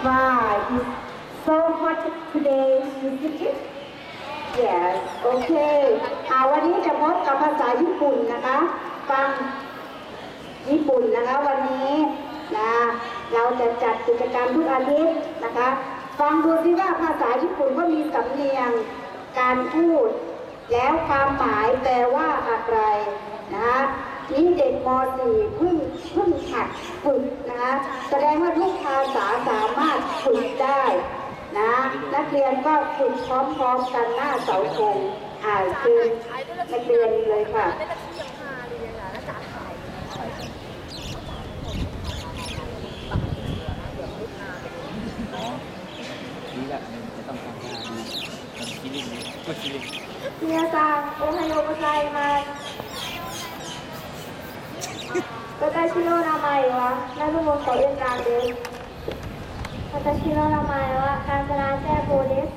Why it's so hot today, Mr. Yes, okay. อาวันนี้จะพบกับภาษาญี่ปุ่นนะคะ ฟังญี่ปุ่นนะคะวันนี้นะเราจะจัดกิจกรรมทุกอาทิตย์นะคะ ฟังดูสิว่าภาษาญี่ปุ่นก็มีสำเนียงการพูด แล้วความหมายแปลว่าอะไรนะคะนี่เด็กม .4 เพิ่งเพิ่งหัดฝึกนะคะแสดงว่าทุกภาษาสามา ฝึกได้นะนักเรียนก็ฝึกพร้อมๆกันหน้าเสาธงอ่าคือนักเรียนเลยค่ะเมียซังโอไฮโอมาไซมันก็ได้ชิโร่นาไมัยวะน่ารู้มั้งขอเรียนการเดิน 私の名前はカンタラセコです。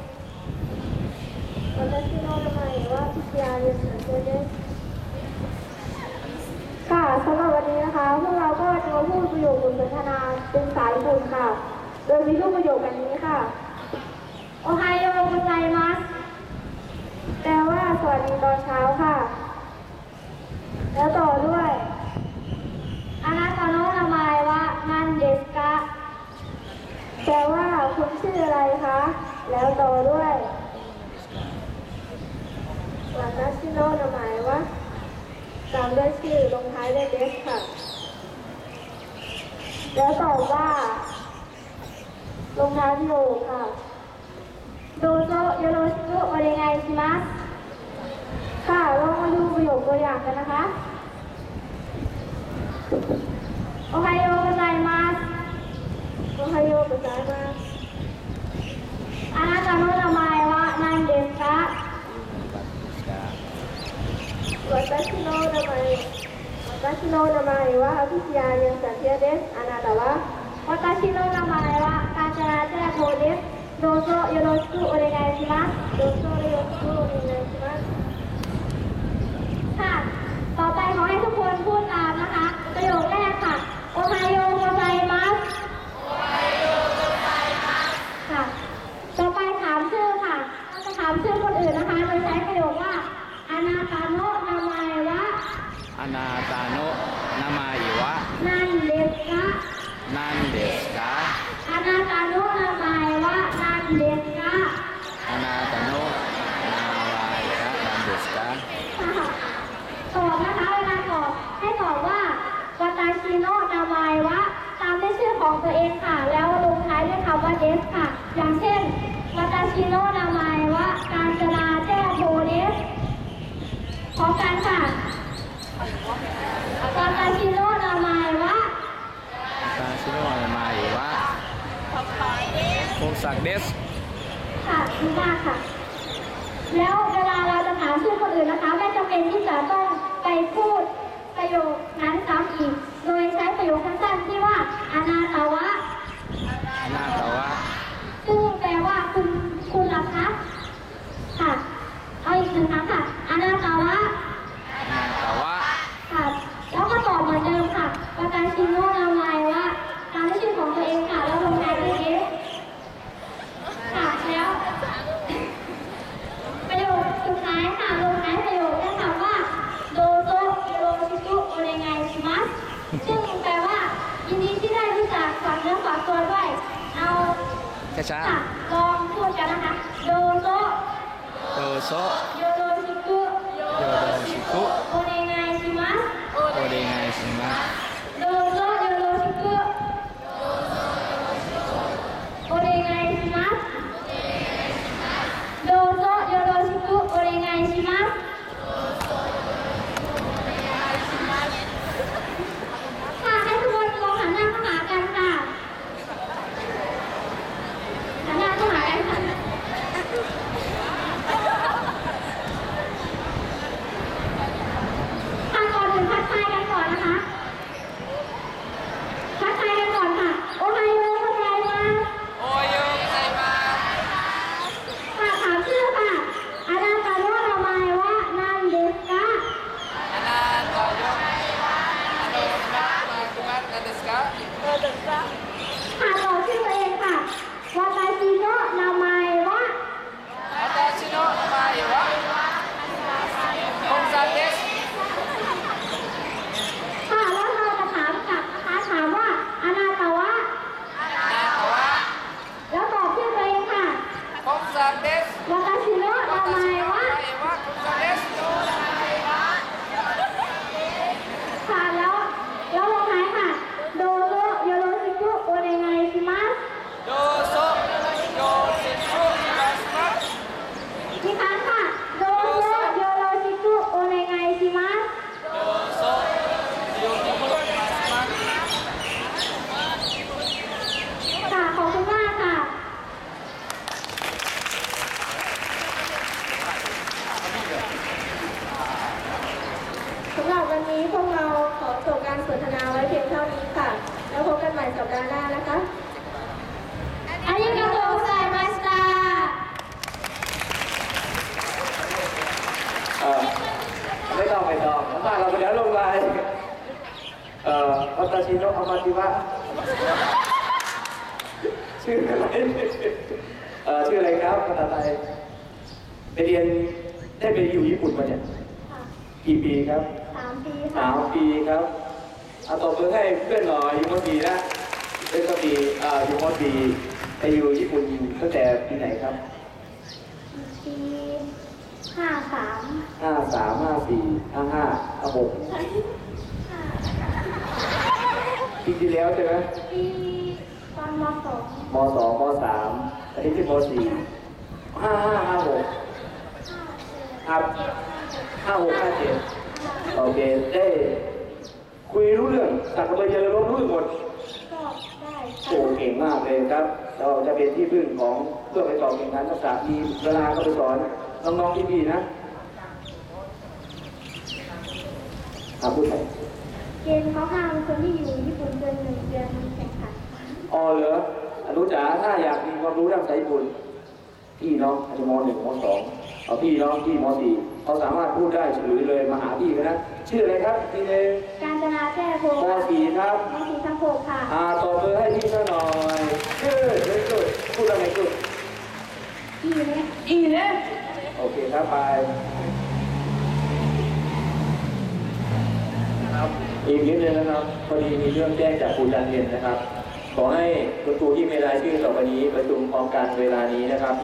私の名前はピシアルスです。ค่ะสำหรับวันนี้นะคะพวกเราก็จะมาพูดประโยคบทสนทนาเป็นสายบุญค่ะ โดยมีรูปประโยคแบบนี้ค่ะ โอไฮโอโกไซมัส แปลว่าสวัสดีตอนเช้าค่ะ แล้วต่อด้วยอานาตาโนะนามาย ชื่ออะไรคะ แล้วต่อด้วยวาตาชิโนะนามายว่าตามด้วยชื่อลงท้ายด้วยเดสค่ะ แล้วตอบว่า ลงท้ายประโยคค่ะ どうぞよろしくお願いしますค่ะลองมาดูประโยคตัวอย่างกันนะคะ โอไฮโ นะตนุธมายวะนันเดชะวัตชิโนนามายวัตชิโนนามยวะอภิชยาเยสันเทเดสอนาตวะวัตชโนนามยวะกาจราโทเดสโดโซโยโรสกุโอเรไกชิมะโดโซโยโรสกุโอเรไกชิมะค่ะ ต่อไปขอให้ทุกคนพูดอ่ นันเดสกาอานาคาโนะนามายะนันเดสกะอานาตาโนะนาวายะนันเดสกาตอบนะคะเวลาตอบให้ตอบว่าวาตาชิโนะนามายวะตามด้วยชื่อของตัวเองค่ะ แล้วลงท้ายด้วยคำว่าเดสค่ะ อย่างเช่นวาตาชิโนะนามายวะการจนาแจ้โบเดสพร้อมกันค่ะวาตาชิโนะนามายวะ ตาชิโนะนามายะคงศักดิ์ เดสค่ะดีมากค่ะ แล้วเวลาเราจะถามชื่อคนอื่นนะคะ ไม่จำเป็นที่จะต้องไปพูดประโยคนั้นซ้ำอีก โดยใช้ประโยคสั้นๆที่ว่าอนาตาวะ อานาตาวะ ซึ่งแปลว่าคุณคุณล่ะคะค่ะ เอาอีกหนึ่งครั้งค่ะอนาตาวะ อานาตาวะ ค่ะ แล้วก็ตอบเหมือนเดิมค่ะประกันชิโนะนามายว่าตามด้วยชื่อของตัวเองค่ะ แล้วลงท้ายด้วยเอสค่ะ แล้ว ประโยคสุดท้ายค่ะ ลงท้ายประโยคด้วยคำว่าโดโซโรชิคุโอเรไงชิมัสซึ่งแปลว่า ยินดีที่ได้รู้จักฝากเนื้อฝากตัวด้วย เอา ช้าค่ะลองพูดกันนะคะโดโซๆโดโซโยโรชิคุโยโดชิคุ วันนี้พวกเราขอจบการสนทนาไว้เพียงเท่านี้ค่ะ แล้วพบกันใหม่สัปดาห์หน้านะคะอายุกโตไซมาสตาไม่ต้องไม่ต้องน้ำตาเราไปแล้วลงไปเอ่อวัตชิโนอามาติวะชื่ออะไรเอ่อชื่ออะไรครับภาษาไทยไปเรียนได้ไปอยู่ญี่ปุ่นมาเนี่ยกี่ปีครับ สามปีสาค่ะมปีครับเอาตบมือให้เพื่อนหน่อยอยู่มปีนะเล่นก็ปีอ่าอยู่มปีไปอยู่ญี่ปุ่นตั้งแต่ปีไหนครับปีห้าสามห้าสามห้าสี่ห้าห้าห้าหกปีที่แล้วใช่ไหมปีตอนมสองมสองมสามอันนี้ที่มสี่ห้าห้าห้าหกครับ ห้าหกห้าเจ็ด โอเคได้คุยรู้เรื่องสักกระเบยเยอะรู้เรื่องหมดก็ได้โอ้เก่งมากเลยครับ เราจะเป็นที่พึ่งของเพื่อไปสอบแข่งขันทักษะมีเวลาก็ไปสอนน้องๆที่ดีนะอาพูดไปเกณฑ์เขาห้ามคนที่อยู่ญี่ปุ่นเกินหนึ่งเดือนแข่งขันอ๋อเหรออนุจ๋าถ้าอยากมีความรู้ด้านสายบุญพี่น้องอาจจะมหนึ่งมสอง เอาพี่น้องที่มสี่เขาสามารถพูดได้เฉลยเลยมาหาพี่ก็นะชื่ออะไรครับพี่เองการจนาแท้โพมสี่ครับมสีทัพโพค่ะอ่าตบมือให้พี่ซะหน่อยชื่อเฮ้ยสุดพูดอะไรสุดอีเล็กอีเนี่ยโอเคครับไปครับอีกนิดนึงนะครับพอดีมีเรื่องแจ้งจากครูจันเย็นนะครับ ขอให้คุณครูที่มีรายชื่อต่อไปนี้ประชุมพร้อมกันเวลานี้นะครับ